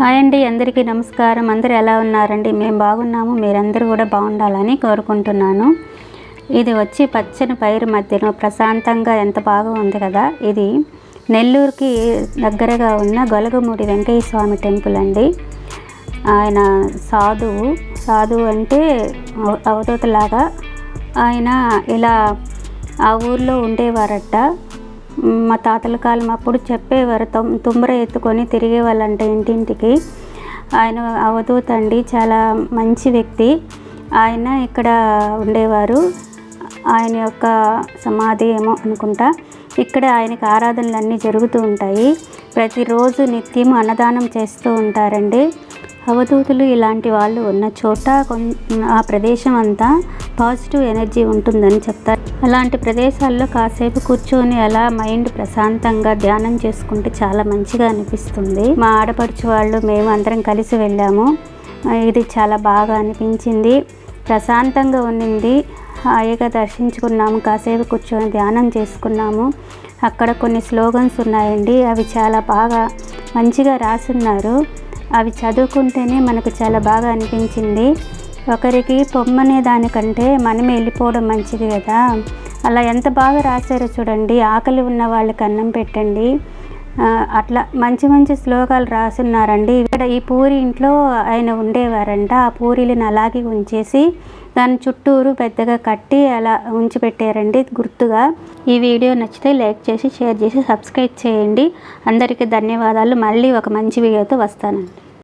Hi అండి అందరికీ నమస్కారం. అందరు ఎలా ఉన్నారండి? మేము బాగున్నాము. మీరందరూ కూడా బాగుండాలని కోరుకుంటున్నాను. ఇది వచ్చి పచ్చని పైరు మధ్యలో ప్రశాంతంగా ఎంత బాగా ఉంది కదా? ఇది నెల్లూరుకి దగ్గరగా ఉన్న గొలగమూడి వెంకయ్య స్వామి టెంపుల్ అండి. ఆయన సాధువు. సాధువు అంటే అవ- అవధూతలాగా ఆయన ఇలా ఆ ఊర్లో ఉండేవారట. మా తాతల కాలం అప్పుడు చెప్పేవారు తుమ్ తుమ్మర ఎత్తుకొని తిరిగేవాళ్ళంట ఇంటింటికి. ఆయన అవధూత్ అండి చాలా మంచి వ్యక్తి. ఆయన ఇక్కడ ఉండేవారు. ఆయన యొక్క సమాధి ఏమో అనుకుంటా. ఇక్కడ ఆయనకి ఆరాధనలు అన్నీ జరుగుతూ ఉంటాయి. ప్రతిరోజు నిత్యం అన్నదానం చేస్తూ ఉంటారండి. అవధూతులు ఇలాంటి వాళ్ళు ఉన్న చోట ఆ ప్రదేశం అంతా పాజిటివ్ ఎనర్జీ ఉంటుందని చెప్తారు. అలాంటి ప్రదేశాల్లో కాసేపు కూర్చొని అలా మైండ్ ప్రశాంతంగా ధ్యానం చేసుకుంటే చాలా మంచిగా అనిపిస్తుంది. మా ఆడపడుచు వాళ్ళు మేము అందరం కలిసి వెళ్ళాము. ఇది చాలా బాగా అనిపించింది. ప్రశాంతంగా ఉండింది హాయిగా దర్శించుకున్నాము. కాసేపు కూర్చొని ధ్యానం చేసుకున్నాము. అక్కడ కొన్ని స్లోగన్స్ ఉన్నాయండి. అవి చాలా బాగా మంచిగా రాసున్నారు. అవి చదువుకుంటేనే మనకు చాలా బాగా అనిపించింది. ఒకరికి పొమ్మనే దానికంటే మనమే వెళ్ళిపోవడం మంచిది కదా. అలా ఎంత బాగా రాశారో చూడండి. ఆకలి ఉన్న వాళ్ళకి అన్నం పెట్టండి. అట్లా మంచి మంచి శ్లోకాలు రాసున్నారండి. ఇక్కడ ఈ పూరి ఇంట్లో ఆయన ఉండేవారంట. ఆ పూరీలను అలాగే ఉంచేసి దాని చుట్టూరు పెద్దగా కట్టి అలా ఉంచి పెట్టారండి గుర్తుగా. ఈ వీడియో నచ్చితే లైక్ చేసి షేర్ చేసి సబ్స్క్రైబ్ చేయండి. అందరికీ ధన్యవాదాలు. మళ్ళీ ఒక మంచి వీడియోతో వస్తానండి.